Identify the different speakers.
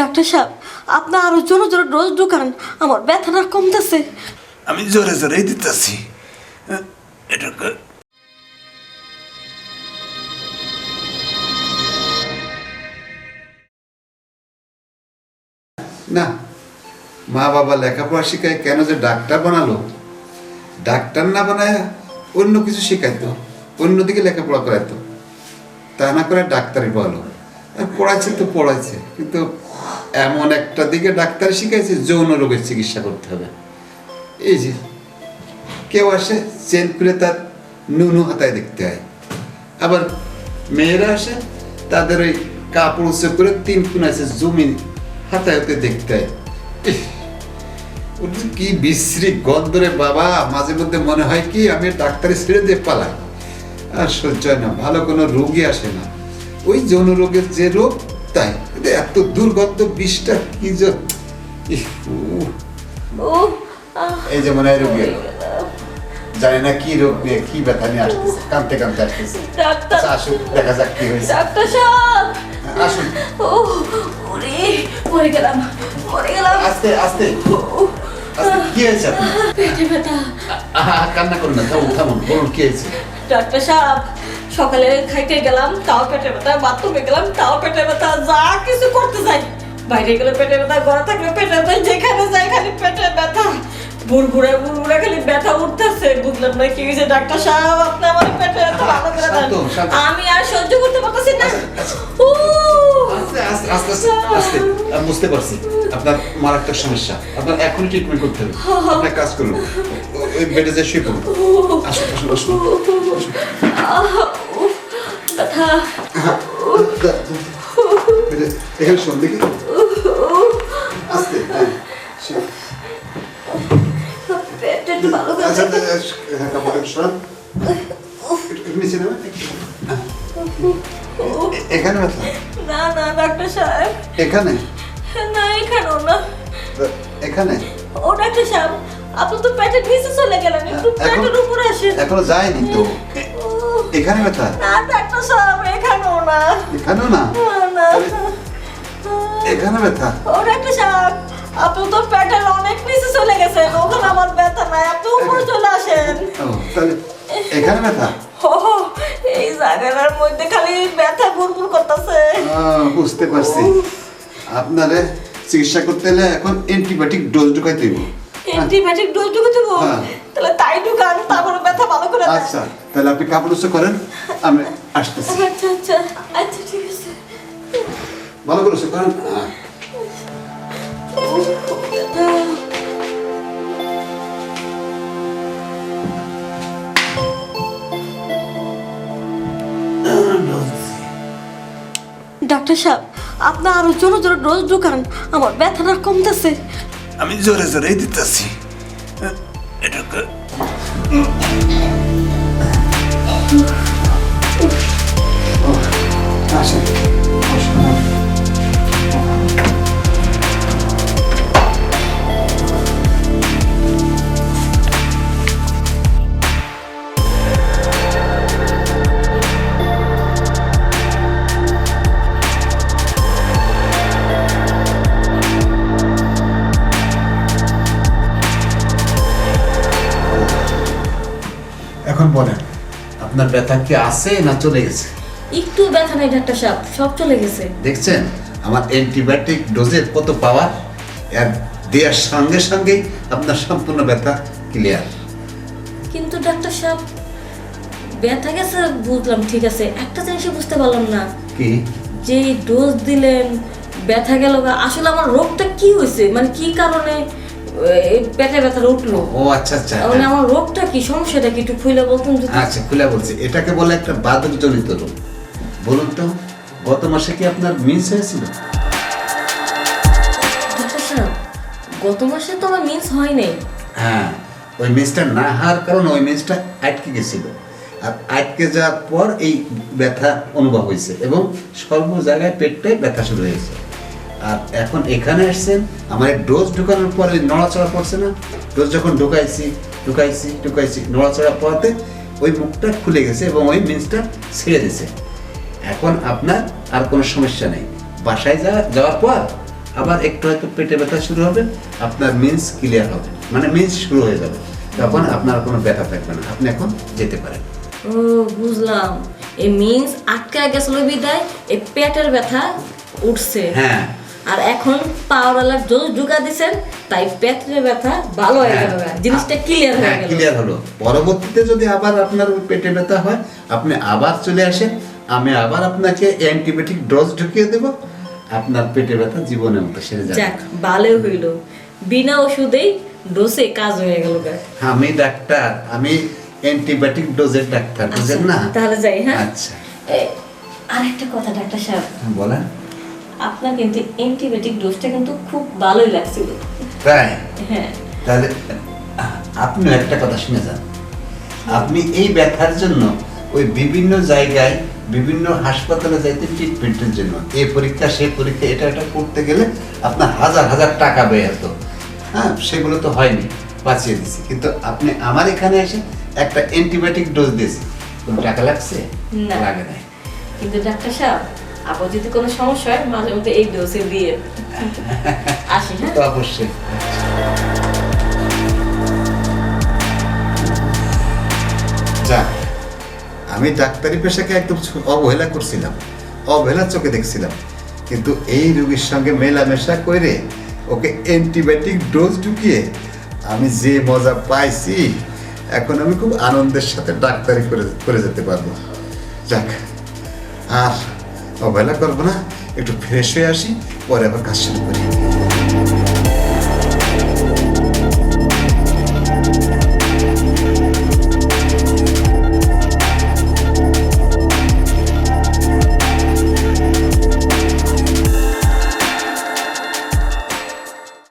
Speaker 1: Doctor সাহেব আপনি আরও জোরে জোরে ডোজ ঢুকান আমার ব্যথাটা কমতেছে।
Speaker 2: আমি জোরে জোরেই দিতেছি। এটাকে
Speaker 3: না মা বাবা লেখাপড়া শিখায় কেন যে ডাক্তার বানালো? ডাক্তার না বানায় অন্য কিছু শেখাইতো অন্যদিকে লেখাপড়া করাইতো। তা না করে ডাক্তারই বলো। আর পড়াইছে তো পড়াইছে কিন্তু এমন একটা দিকে ডাক্তার শিখাইছে, যৌন রোগের চিকিৎসা করতে হবে। এই যে, কেউ আসে, চেন খুলে তার নুনু হাতায় দেখতে হয়। আবার মেয়েরা আসে, তাদের ওই কাপড় উঁচু করে তিন খুন আছে জমি হাতায় হাতে দেখতে হয়। যে কি বিশ্রী গন্ধ রে বাবা, মাঝে মধ্যে মনে হয় কি আমি ডাক্তারে ছেড়ে দিয়ে পালাই। আর সহ্য হয় না, ভালো কোনো রোগী আসে না। ওই যৌন রোগের যে রোগ, তাই। এত দুর্গন্ধ বিষটা কি যে এই যে মনে হয় রোগী। জানি না কি রোগ নিয়ে কি ব্যথা নিয়ে আসতেছে কানতে কানতে আসতেছে। আচ্ছা, আসুন দেখা যাক কি হয়েছে।
Speaker 1: ডাক্তার সাহেব!
Speaker 3: আসুন।
Speaker 1: ও ওরে মরে গেলাম মরে গেলাম।
Speaker 3: আস্তে আস্তে। কি হয়েছে
Speaker 1: পেটে ব্যথা।
Speaker 3: আহা, কান্না করুন না থামুন থামুন বলুন কি হয়েছে।
Speaker 1: ডাক্তার সাহেব! সকালে খাইতে গেলাম তাও পেটে ব্যথা বাথরুমে গেলাম তাও পেটে ব্যথা যা কিছু করতে যাই বাইরে গেলে পেটে ব্যথা ঘরে থাকলে পেটে ব্যথা যেখানে যাই খালি পেটে ব্যথা বুড়বুড়ে বুড়বুড়ে খালি ব্যথা উঠতেছে বুঝলাম না কি হয়েছে ডাক্তার সাহেব আপনি আমার পেটে ভালো করে দেন। আমি আর সহ্য করতে পারতেছি না ও
Speaker 3: আস্তে আস্তে আস্তে আস্তে আস্তে বুঝতে পারছি আপনার মারাত্মক সমস্যা আপনার এখনই ট্রিটমেন্ট করতে হবে আপনার কাজ করুন ওই বেডে যে শুয়ে পড়ুন আসুন আসুন আসুন
Speaker 1: আহ, উফ, ব্যথা
Speaker 3: এখানে শোন দেখি। আস্তে হ্যাঁ
Speaker 1: পেটে একটু ভালো করে
Speaker 3: আচ্ছা আচ্ছা, হ্যাঁ, নিচে? এখানে ব্যথা?
Speaker 1: না না ডাক্তার সাহেব।
Speaker 3: এখানে?
Speaker 1: না এখানেও না।
Speaker 3: এখানে?
Speaker 1: ও ডাক্তার সাহেব আপনি তো পেটের নিচে চলে গেলেন। একটু
Speaker 3: এখন-
Speaker 1: পেটের উপরে আসেন।
Speaker 3: এখনও যায়নি তো।
Speaker 1: ও,
Speaker 3: এখানে ব্যথা
Speaker 1: না ডাক্তার সাহেব এখানেও না।
Speaker 3: এখানেও না? এখানে ব্যথা?
Speaker 1: ও ডাক্তার সাহেব আপনি তো পেটের অনেক নিচে চলে গেছেন ওখানে আমার ব্যথা নাই আপনি উপরে চলে আসেন
Speaker 3: তাহলে এখানে ব্যথা?
Speaker 1: ও এই জায়গাটার মধ্যে খালি ব্যথা করতেছে।
Speaker 3: বুঝতে পারছি। আপনারে চিকিৎসা করতে হলে এখন অ্যান্টিবায়োটিক ডোজ ঢুকাইতে হইব।
Speaker 1: অ্যান্টিবায়োটিক ডোজ ঢুকে দেবো
Speaker 3: হ্যাঁ।
Speaker 1: তাহলে তাই ঢুকান।
Speaker 3: আচ্ছা তাহলে আপনি কাপড় উচ্চ করেন আমি আসতেছি।
Speaker 1: আচ্ছা আচ্ছা আচ্ছা ঠিক আছে।
Speaker 3: ভালো করে উচ্চ করেন। হ্যাঁ।
Speaker 1: ডাক্তার সাহেব আপনি আরও জোরে জোরে ডোজ ঢুকান আমার ব্যথাটা কমতেছে।
Speaker 2: আমি জোরে জোরেই দিতেছি। এটাকে
Speaker 3: আসেন এখন আপনার ব্যথা কি আছে না চলে গেছে?
Speaker 1: একটু ব্যথা নাই ডাক্তার সাহেব সব চলে গেছে।
Speaker 3: দেখছেন আমার অ্যান্টিবায়োটিক ডোজের কত পাওয়ার? এর দেওয়ার সঙ্গে সঙ্গেই আপনার সম্পূর্ণ ব্যথা ক্লিয়ার
Speaker 1: কিন্তু ডাক্তার সাহেব ব্যথা গেছে বুঝলাম ঠিক আছে। একটা জিনিস বুঝতে পারলাম না।
Speaker 3: কি?
Speaker 1: যে ডোজ দিলেন ব্যথা গেল আসলে আমার রোগটা কি হয়েছে? মানে কি কারণে? পেটে ব্যথা উঠল।
Speaker 3: ও আচ্ছা আচ্ছা।
Speaker 1: মানে আমার রোগটা কি? সমস্যাটা কি? একটু খুলে বলতেন যদি।
Speaker 3: আচ্ছা খুলে বলছি। এটাকে বলে একটা বাদক জনিত রোগ। বলুন তো গত মাসে কি আপনার মিস হয়েছিল?
Speaker 1: গত মাসে তো আমার মিন্স হয় নাই।
Speaker 3: হ্যাঁ ওই মিসটা না হওয়ার কারণে ওই মিসটা আটকে গেছিল। আর আটকে যাওয়ার পর এই ব্যথা অনুভব হয়েছে এবং সর্ব জায়গায় পেটটাই ব্যথা শুরু হয়েছে। আর এখন এখানে আসছেন আমার ডোজ ঢুকানোর পরে নড়াচড়া পড়ছে না। ডোজ যখন ঢুকাইছি ঢুকাইছি ঢুকাইছি নড়াচড়া পড়াতে ওই মুখটা খুলে গেছে এবং ওই মিন্সটা ছেড়ে দিয়েছে এখন আপনার আর কোনো সমস্যা নেই। বাসায় যা যাওয়ার পর আবার একটু হয়তো পেটে ব্যথা শুরু হবে আপনার মিন্স ক্লিয়ার হবে। মানে মিন্স শুরু হয়ে যাবে। তখন আপনার কোনো ব্যথা থাকবে না। আপনি এখন যেতে পারেন।
Speaker 1: ও বুঝলাম। এই মিন্স আটকা গেছিল বিদায় এই পেটের ব্যথা উঠছে।
Speaker 3: হ্যাঁ।
Speaker 1: আর এখন পাওয়ারওয়ালার ডোজ ঢুকা দিছেন তাই পেটের ব্যথা ভালো হয়ে গেল
Speaker 3: হ্যাঁ।
Speaker 1: জিনিসটা ক্লিয়ার হয়ে
Speaker 3: হ্যাঁ
Speaker 1: গেল।
Speaker 3: ক্লিয়ার হলো। পরবর্তীতে যদি আবার আপনার পেটে ব্যথা হয় আপনি আবার চলে আসেন। আমি আবার আপনাকে অ্যান্টিবায়োটিক ডোজ ঢুকিয়ে দেব। আপনার পেটে ব্যথা জীবনের মতো সেরে যাবে।
Speaker 1: যাক ভালো হইল। বিনা ওষুধেই ডোসে কাজ হয়ে গেল।
Speaker 3: আমি ডাক্তার আমি অ্যান্টিবায়োটিক ডোজের ডাক্তার বুঝেন না?
Speaker 1: আচ্ছা, তাহলে যাই হ্যাঁ?
Speaker 3: আচ্ছা।
Speaker 1: আরেকটা কথা ডাক্তার সাহেব।
Speaker 3: বলেন।
Speaker 1: আপনার কিন্তু অ্যান্টিবায়োটিক ডোজটা কিন্তু খুব ভালোই লাগছিল।
Speaker 3: তাই?
Speaker 1: হ্যাঁ।
Speaker 3: তাহলে আপনিও একটা কথা শুনে যান। আপনি এই ব্যথার জন্য ওই বিভিন্ন জায়গায় বিভিন্ন হাসপাতালে যাইতে ট্রিটমেন্টের জন্য এই পরীক্ষা সেই পরীক্ষা এটা এটা করতে গেলে আপনার হাজার হাজার টাকা ব্যয় হতো। হ্যাঁ সেগুলো তো হয়নি বাঁচিয়ে দিছি। কিন্তু আপনি আমার এখানে এসে একটা অ্যান্টিবায়োটিক ডোজ দিয়েছি কোনো টাকা লাগছে?
Speaker 1: না।
Speaker 3: লাগে নাই।
Speaker 1: কিন্তু ডাক্তার সাহেব আপনার যদি কোনো সমস্যা হয়, মাঝে মধ্যে এই ডোসে দিয়ে আসি হ্যাঁ?
Speaker 3: অবশ্যই। আমি ডাক্তারি পেশাকে একদম অবহেলা করছিলাম, অবহেলার চোখে দেখছিলাম। কিন্তু এই রোগীর সঙ্গে মেলামেশা করে ওকে অ্যান্টিবায়োটিক ডোজ ঢুকিয়ে আমি যে মজা পাইছি, এখন আমি খুব আনন্দের সাথে ডাক্তারি করে করে যেতে পারব। যাক, আর অবহেলা করব না একটু ফ্রেশ হয়ে আসি পরে আবার কাজ শুরু করি।